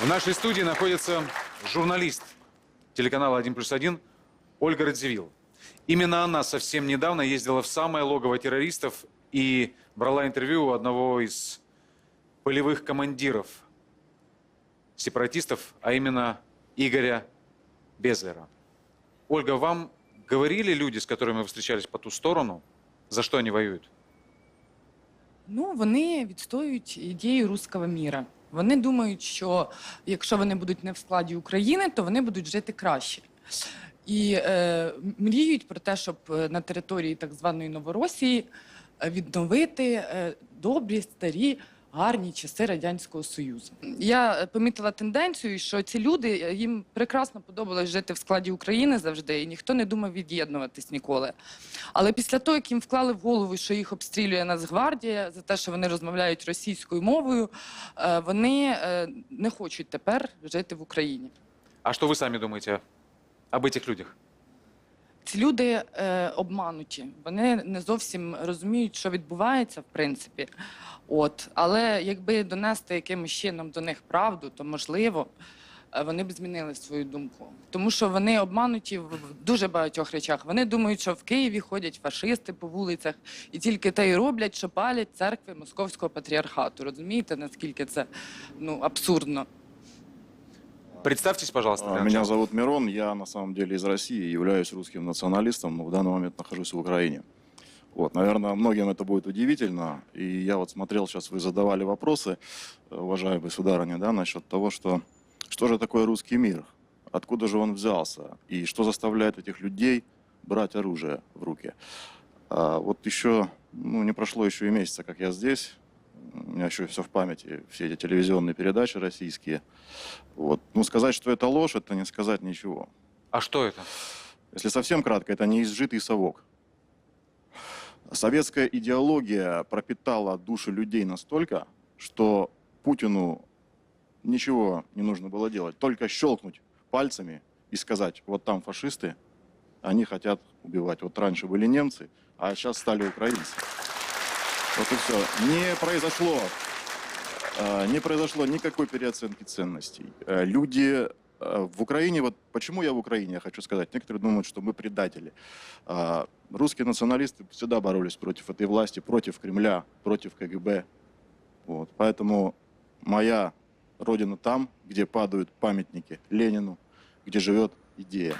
В нашей студии находится журналист телеканала «Один плюс один» Ольга Радзивилл. Именно она совсем недавно ездила в самое логово террористов и брала интервью у одного из полевых командиров сепаратистов, а именно Игоря Безлера. Ольга, вам говорили люди, с которыми вы встречались по ту сторону, за что они воюют? Ну, вони відстоюють ідею руського міра. Вони думають, що якщо вони будуть не в складі України, то вони будуть жити краще. І е, мріють про те, щоб е, на території так званої Новоросії е, відновити е, добрі, старі, гарні часи Радянського Союзу. Я е, помітила тенденцію, що ці люди е, їм прекрасно подобалось жити в складі України завжди, і ніхто не думав від'єднуватись ніколи. Але після того, як їм вклали в голову, що їх обстрілює Нацгвардія за те, що вони розмовляють російською мовою, е, вони не хочуть тепер жити в Україні. А что вы сами думаете об этих людях? Ці люди е, обмануті. Вони не зовсім розуміють, що відбувається, в принципі. От, але якби донести якимось чином до них правду, то можливо. е, Вони б змінили свою думку, тому що вони обмануті в в дуже багатьох речах. Вони думають, що в Києві ходять фашисти по вулицях, і тільки те й роблять, що палять церкви московського патріархату. Розумієте, наскільки це ну абсурдно? Представьтесь, пожалуйста. А, для Меня начала. зовут Мирон, я на самом деле из России, являюсь русским националистом, но в данный момент нахожусь в Украине. Вот, наверное, многим это будет удивительно. И я вот смотрел, сейчас вы задавали вопросы, уважаемые сударыня, да, насчет того, что что же такое русский мир, откуда же он взялся, и что заставляет этих людей брать оружие в руки. А вот еще, ну, не прошло еще и месяца, как я здесь, у меня еще все в памяти, все эти телевизионные передачи российские. Вот. Ну, сказать, что это ложь, это не сказать ничего. А что это? Если совсем кратко, это неизжитый совок. Советская идеология пропитала души людей настолько, что Путину ничего не нужно было делать. Только щелкнуть пальцами и сказать, вот там фашисты, они хотят убивать. Вот раньше были немцы, а сейчас стали украинцы. Вот и все. Не произошло, э, не произошло никакой переоценки ценностей. Э, Люди э, в Украине, вот почему я в Украине, я хочу сказать, некоторые думают, что мы предатели. Русские националисты всегда боролись против этой власти, против Кремля, против КГБ. Вот. Поэтому моя родина там, где падают памятники Ленину, где живет идея.